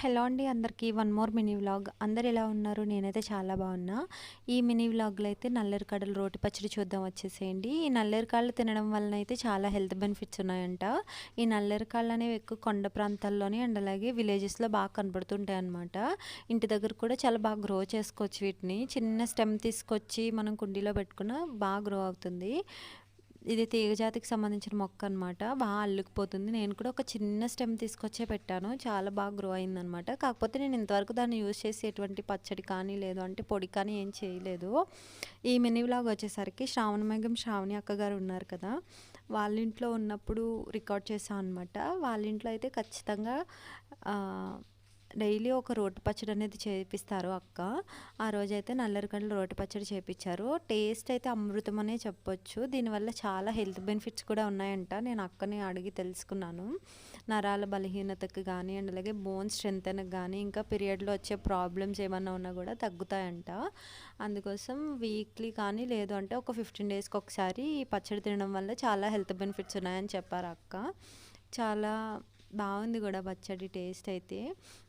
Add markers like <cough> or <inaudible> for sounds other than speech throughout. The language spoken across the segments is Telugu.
హలో అండి అందరికీ వన్ మోర్ మినీ వ్లాగ్. అందరు ఎలా ఉన్నారు? నేనైతే చాలా బాగున్నా. ఈ మినీ వ్లాగ్లో అయితే నల్లేరుకాడలు రోటి పచ్చడి చూద్దాం వచ్చేసేయండి. ఈ నల్లేరుకాడలు తినడం వలన అయితే చాలా హెల్త్ బెనిఫిట్స్ ఉన్నాయంట. ఈ నల్లేరుకాడలు అనేవి ఎక్కువ కొండ ప్రాంతాల్లోనే అండ్ అలాగే విలేజెస్లో బాగా కనబడుతుంటాయి అనమాట ఇంటి దగ్గర కూడా చాలా బాగా గ్రో చేసుకోవచ్చు వీటిని. చిన్న స్టెమ్ తీసుకొచ్చి మనం కుండీలో పెట్టుకున్న బాగా గ్రో అవుతుంది. ఇది తీగజాతికి సంబంధించిన మొక్క అనమాట బాగా అల్లుకుపోతుంది. నేను కూడా ఒక చిన్న స్టెమ్ తీసుకొచ్చే పెట్టాను. చాలా బాగా గ్రో అయిందనమాట కాకపోతే నేను ఇంతవరకు దాన్ని యూజ్ చేసి ఎటువంటి పచ్చడి కానీ లేదు అంటే పొడి కానీ ఏం చేయలేదు. ఈ మినీ వ్లాగ్ వచ్చేసరికి శ్రావణ మేఘం శ్రావణి అక్క గారు ఉన్నారు కదా. వాళ్ళ ఇంట్లో ఉన్నప్పుడు రికార్డ్ చేశాను అనమాట వాళ్ళ ఇంట్లో అయితే ఖచ్చితంగా డైలీ ఒక రోటి పచ్చడి అనేది చేపిస్తారు అక్క. ఆ రోజైతే నల్లరికండ్లు రోటి పచ్చడి చేపించారు టేస్ట్ అయితే అమృతం అనే చెప్పొచ్చు. దీనివల్ల చాలా హెల్త్ బెనిఫిట్స్ కూడా ఉన్నాయంట. నేను అక్కని అడిగి తెలుసుకున్నాను. నరాల బలహీనతకు కానీ అండ్ అలాగే బోన్ స్ట్రెంగ్త్కి కానీ ఇంకా పీరియడ్లో వచ్చే ప్రాబ్లమ్స్ ఏమన్నా ఉన్నా కూడా తగ్గుతాయంట. అందుకోసం వీక్లీ కానీ లేదు అంటే ఒక ఫిఫ్టీన్ డేస్కి ఒకసారి ఈ పచ్చడి తినడం వల్ల చాలా హెల్త్ బెనిఫిట్స్ ఉన్నాయని చెప్పారు అక్క. చాలా బాగుంది కూడా పచ్చడి టేస్ట్ అయితే.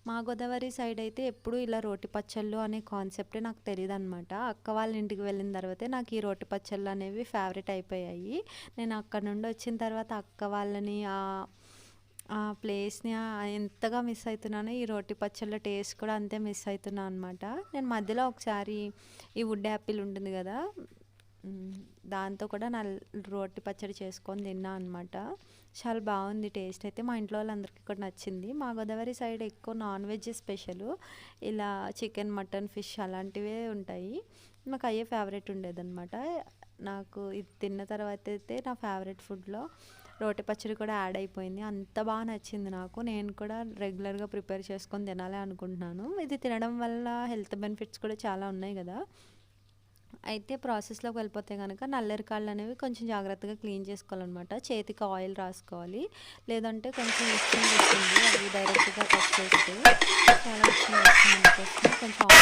మా గోదావరి సైడ్ అయితే ఎప్పుడు ఇలా రోటి పచ్చళ్ళు అనే కాన్సెప్టే నాకు తెలియదు అనమాట అక్క వాళ్ళ ఇంటికి వెళ్ళిన తర్వాతే నాకు ఈ రోటి పచ్చళ్ళు అనేవి ఫేవరెట్ అయిపోయాయి. నేను అక్కడ నుండి వచ్చిన తర్వాత అక్క వాళ్ళని ఆ ప్లేస్ని ఎంతగా మిస్ అవుతున్నానో ఈ రోటి పచ్చళ్ళ టేస్ట్ కూడా అంతే మిస్ అవుతున్నాను అనమాట నేను మధ్యలో ఒకసారి ఈ వుడ్ యాపిల్ ఉంటుంది కదా దాంతో కూడా నా రోటి పచ్చడి చేసుకొని తిన్నా అనమాట చాలా బాగుంది టేస్ట్. అయితే మా ఇంట్లో వాళ్ళందరికీ కూడా నచ్చింది. మా గోదావరి సైడ్ ఎక్కువ నాన్ వెజ్ స్పెషల్ ఇలా చికెన్ మటన్ ఫిష్ అలాంటివే ఉంటాయి. మాకు అయ్యే ఫేవరెట్ ఉండేదన్నమాట నాకు ఇది తిన్న తర్వాత అయితే నా ఫేవరెట్ ఫుడ్లో రోటి పచ్చడి కూడా యాడ్ అయిపోయింది. అంత బాగా నచ్చింది నాకు. నేను కూడా రెగ్యులర్గా ప్రిపేర్ చేసుకొని తినాలి అనుకుంటున్నాను. ఇది తినడం వల్ల హెల్త్ బెనిఫిట్స్ కూడా చాలా ఉన్నాయి కదా. అయితే ప్రాసెస్లోకి వెళ్ళిపోతే కనుక నల్లరికాళ్ళు అనేవి కొంచెం జాగ్రత్తగా క్లీన్ చేసుకోవాలన్నమాట. చేతికి ఆయిల్ రాసుకోవాలి. లేదంటే కొంచెం ఇష్టం వస్తుంది. అవి డైరెక్ట్గా కట్ చేస్తే చాలా ఇష్టం వస్తుంది కొంచెం <laughs>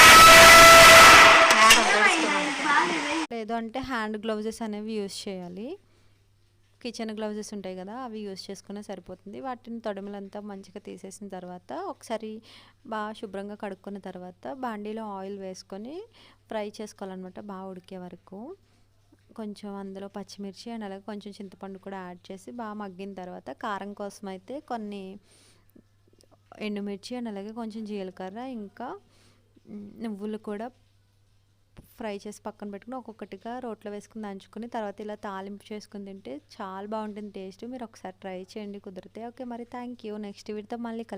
లేదు అంటే హ్యాండ్ గ్లౌజెస్ అనేవి యూస్ చేయాలి. కిచెన్ గ్లౌజెస్ ఉంటాయి కదా అవి యూస్ చేసుకునే సరిపోతుంది. వాటిని తొడమలంతా మంచిగా తీసేసిన తర్వాత ఒకసారి బాగా శుభ్రంగా కడుక్కున్న తర్వాత బాండీలో ఆయిల్ వేసుకొని ఫ్రై చేసుకోవాలన్నమాట బాగా ఉడికే వరకు. కొంచెం అందులో పచ్చిమిర్చి అండ్ అలాగే కొంచెం చింతపండు కూడా యాడ్ చేసి బాగా మగ్గిన తర్వాత కారం కోసం అయితే కొన్ని ఎండుమిర్చి అండ్ అలాగే కొంచెం జీలకర్ర ఇంకా నువ్వులు కూడా ఫ్రై చేసి పక్కన పెట్టుకుని ఒక్కొక్కటిగా రోట్లో వేసుకుని దంచుకుని తర్వాత ఇలా తాలింపు చేసుకుని తింటే చాలా బాగుంటుంది టేస్ట్. మీరు ఒకసారి ట్రై చేయండి కుదిరితే. ఓకే మరి థ్యాంక్ యూ. నెక్స్ట్ వీడితో మళ్ళీ కలిసి